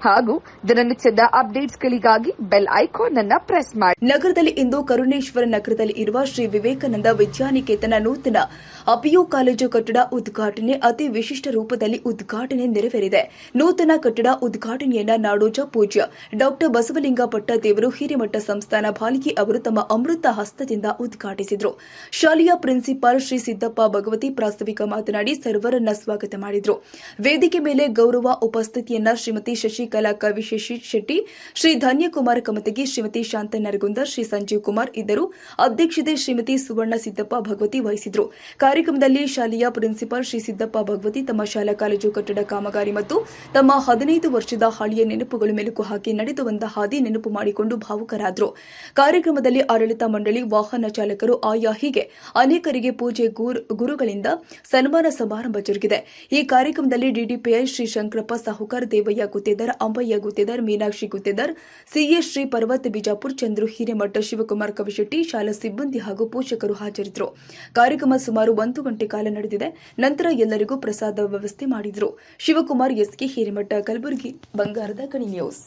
ಹಾಗೂ ದಿನನಿತ್ಯದ ಅಪ್ಡೇಟ್ಸ್ಗಳಿಗಾಗಿ ಬೆಲ್ ಐಕಾನ್ ಅನ್ನು ಪ್ರೆಸ್ ಮಾಡಿ ನಗರದಲ್ಲಿ ಇಂದು ಕರುಣೇಶ್ವರ ನಗರದಲ್ಲಿ ಇರುವ ಶ್ರೀ ವಿವೇಕಾನಂದ ವಿದ್ಯಾನಿಕೇತನ ನೂತನ ಅಪಿಯು ಕಾಲೇಜು ಕಟ್ಟಡ ಉದ್ಘಾಟನೆ ಅತಿ ವಿಶಿಷ್ಟ ರೂಪದಲ್ಲಿ ಉದ್ಘಾಟನೆ ನೆರವೇರಿದೆ. ನೂತನ ಕಟ್ಟಡ ಉದ್ಘಾಟನೆಯನ್ನ ನಾಡೋಜ ಪೂಜ್ಯ ಡಾಕ್ಟರ್ ಬಸವಲಿಂಗ ಪಟ್ಟದೇವರು ಹಿರಿಮಠ ಸಂಸ್ಥಾನ ಬಾಲಿಕೆ ಅವರು ತಮ್ಮ ಅಮೃತ ಹಸ್ತದಿಂದ ಉದ್ಘಾಟಿಸಿದರು. ಶಾಲೆಯ ಪ್ರಿನ್ಸಿಪಾಲ್ ಶ್ರೀ ಸಿದ್ದಪ್ಪ ಭಗವತಿ ಪ್ರಾಸ್ತಾವಿಕ ಮಾತನಾಡಿ ಸರ್ವರನ್ನ ಸ್ವಾಗತ ಮಾಡಿದರು. ವೇದಿಕೆ ಮೇಲೆ ಗೌರವ ಉಪಸ್ಥಿತಿಯನ್ನ ಶ್ರೀಮತಿ ಶಶಿಕಲಾ ಶಶಿ ಶೆಟ್ಟಿ, ಶ್ರೀ ಧನ್ಯಕುಮಾರ್ ಕಮತಗಿ, ಶ್ರೀಮತಿ ಶಾಂತ ನರಗುಂದ ಶ್ರೀ ಸಂಜೀವ್ ಕುಮಾರ್ ಇದ್ದರು. ಅಧ್ಯಕ್ಷತೆ ಶ್ರೀಮತಿ ಸುವರ್ಣ ಸಿದ್ದಪ್ಪ ಭಗವತಿ ವಹಿಸಿದ್ರು. ಕಾರ್ಯಕ್ರಮದಲ್ಲಿ ಶಾಲೆಯ ಪ್ರಿನ್ಸಿಪಾಲ್ ಶ್ರೀ ಸಿದ್ದಪ್ಪ ಭಗವತಿ, ತಮ್ಮ ಶಾಲಾ ಕಾಲೇಜು ಕಟ್ಟಡ ಕಾಮಗಾರಿ ಮತ್ತು ತಮ್ಮ ಹದಿನೈದು ವರ್ಷದ ಹಳೆಯ ನೆನಪುಗಳು ಮೆಲುಕು ಹಾಕಿ ನಡೆದು ಬಂದ ಹಾದಿ ನೆನಪು ಮಾಡಿಕೊಂಡು ಭಾವುಕರಾದರು. ಕಾರ್ಯಕ್ರಮದಲ್ಲಿ ಆಡಳಿತ ಮಂಡಳಿ ವಾಹನ ಚಾಲಕರು ಆಯಾ ಹೀಗೆ ಅನೇಕರಿಗೆ ಪೂಜೆ ಗುರು- ಗುರುಗಳಿಂದ ಸನ್ಮಾನ ಸಮಾರಂಭ ಜರುಗಿದೆ. ಈ ಕಾರ್ಯಕ್ರಮದಲ್ಲಿ ಡಿಡಿಪಿಐ ಶ್ರೀ ಶಂಕರಪ್ಪ ಸಾಹುಕಾರ್, ದೇವಯ್ಯ, ಗುತ್ತೇದಾರ್ ಅಂಬಯ್ಯ ಗುತ್ತೇದಾರ್ ಮೀನಾಕ್ಷಿ ಗುತ್ತೇದಾರ್ ಸಿಎ ಶ್ರೀ ಪರ್ವತ್, ಬಿಜಾಪುರ್, ಚಂದ್ರು, ಹಿರೇಮಠ, ಶಿವಕುಮಾರ್ ಕವಿಶೆಟ್ಟಿ ಶಾಲಾ ಸಿಬ್ಬಂದಿ ಹಾಗೂ ಪೋಷಕರು ಹಾಜರಿದ್ದರು. ಕಾರ್ಯಕ್ರಮ ಸುಮಾರು ಒಂದು ಗಂಟೆ ಕಾಲ ನಡೆದಿದೆ. ನಂತರ ಎಲ್ಲರಿಗೂ ಪ್ರಸಾದ ವ್ಯವಸ್ಥೆ ಮಾಡಿದರು. ಶಿವಕುಮಾರ್, ಎಸ್ಕೆ ಹಿರೇಮಠ, ಕಲಬುರಗಿ, ಬಂಗಾರದ ಕಣಿ ನ್ಯೂಸ್.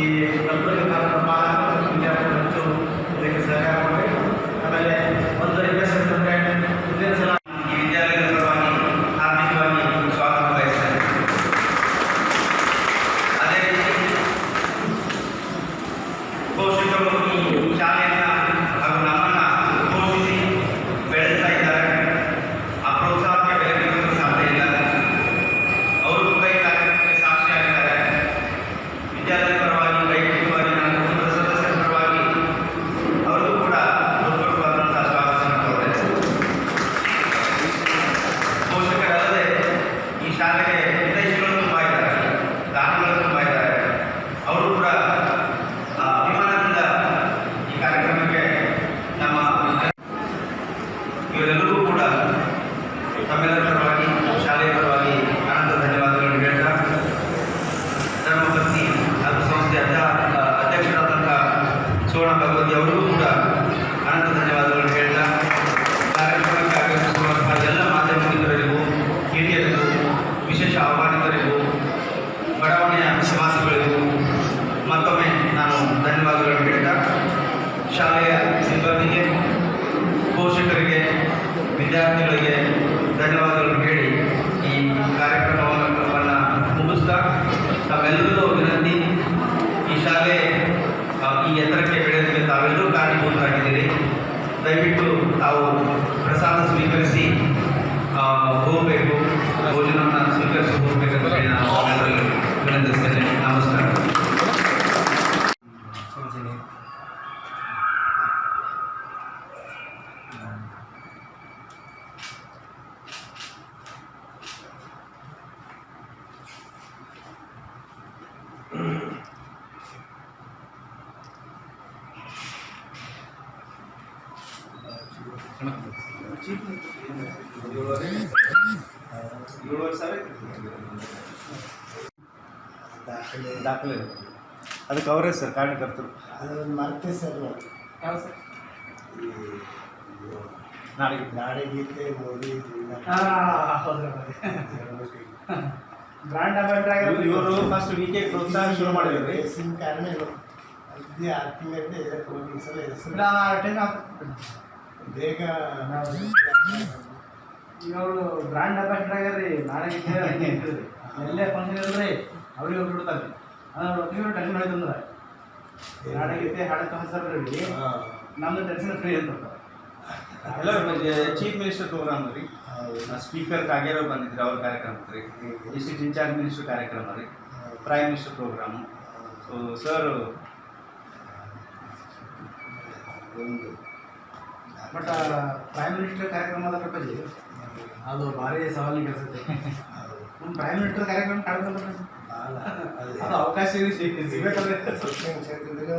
ಈ ತಾವೆಲ್ಲರಿಗೂ ವಿನಂತಿ. ಈ ಶಾಲೆ ಈ ಎತ್ತರಕ್ಕೆ ಬೆಳೆದಕ್ಕೆ ತಾವೆಲ್ಲರೂ ಕಾರಣೀಭೂತರಾಗಿದ್ದೀರಿ. ದಯವಿಟ್ಟು ತಾವು ಪ್ರಸಾದ ಸ್ವೀಕರಿಸಿ ಹೋಗಬೇಕು. ಭೋಜನವನ್ನು ಸ್ವೀಕರಿಸಿ ಹೋಗಬೇಕಂತ ಹೇಳಿ ನಾನು ದಾಖಲೆ. ದಾಖಲೆ ಅದಕ್ಕೆ ಅವರೇ ಸರ್ ಕಾರ್ಯಕರ್ತರು. ಅದನ್ನು ಮರ್ತೆ ಸರ್ ನಾವು. ಸರ್? ಈ ನಾಳೆಗೆ ನಾಡಗೀತೆ ನೋಡಿ ಬ್ರಾಂಡ್ ಅಂಬಾಸಿಡರ್ ಇವರು ಫಸ್ಟ್ ವಿ ಕೆ ಪ್ರೋತ್ಸಾಹ ಶುರು ಮಾಡಿದ್ರು ರೀ ಹೆಸರಿನ ಕಾರಣ ಅದೇ ಹೋಗಿ ಒಂದು ಸಲ ಹೆಸರು ಬೇಗ ಇವರು ಬ್ರಾಂಡ್ ಅಂಬಾಸಿಡರ್ ಆಗ್ಯಾರ್ರಿ ನಾಳೆಗೆ ಎಲ್ಲೇ ಫಂಕ್ಷನ್ ಅವ್ರಿಗೆ ಅವ್ರು ಬಿಡ್ತಾರೆ ಒಟ್ಟಿಗೆ ಟೆನ್ಷನ್ ಹೋಯ್ತು ಅಂದ್ರೆ. ನಾಳೆಗೀತೆ ಹಾಡು ತಗೊಂಡ್ರಿ ಹಾ, ನಮ್ದು ಟೆನ್ಷನ್ ಫ್ರೀ ಅಂತ ಎಲ್ಲ ಚೀಫ್ ಮಿನಿಸ್ಟರ್ ಪ್ರೋಗ್ರಾಮ್ ರೀ. ಸ್ಪೀಕರ್ ಕಾಗೇರವ್ರು ಬಂದಿದ್ರು ಅವ್ರ ಕಾರ್ಯಕ್ರಮ ರೀ ಡಿಸ್ಟ್ರಿಕ್ಟ್ ಇನ್ಚಾರ್ಜ್ ಮಿನಿಸ್ಟರ್ ಕಾರ್ಯಕ್ರಮ ರೀ prime minister program so sir ಒಂದು ಬಟ್ ಪ್ರೈಮ್ ಮಿನಿಸ್ಟರ್ ಕಾರ್ಯಕ್ರಮ ಅದ ಪ್ರಪಂಚ ಅದು ಭಾರಿ ಸವಾಲಿನ ಕೆಲಸ ನಮ್ಮ ಪ್ರೈಮ್ ಮಿನಿಸ್ಟರ್ ಕಾರ್ಯಕ್ರಮ ಕಾಡ್ಕೊಂಡು ಭಾಳ ಅದು ಅದು ಅವಕಾಶ ಸಿಗಬೇಕಂದ್ರೆ ಶಿಕ್ಷಣ ಕ್ಷೇತ್ರದಲ್ಲಿ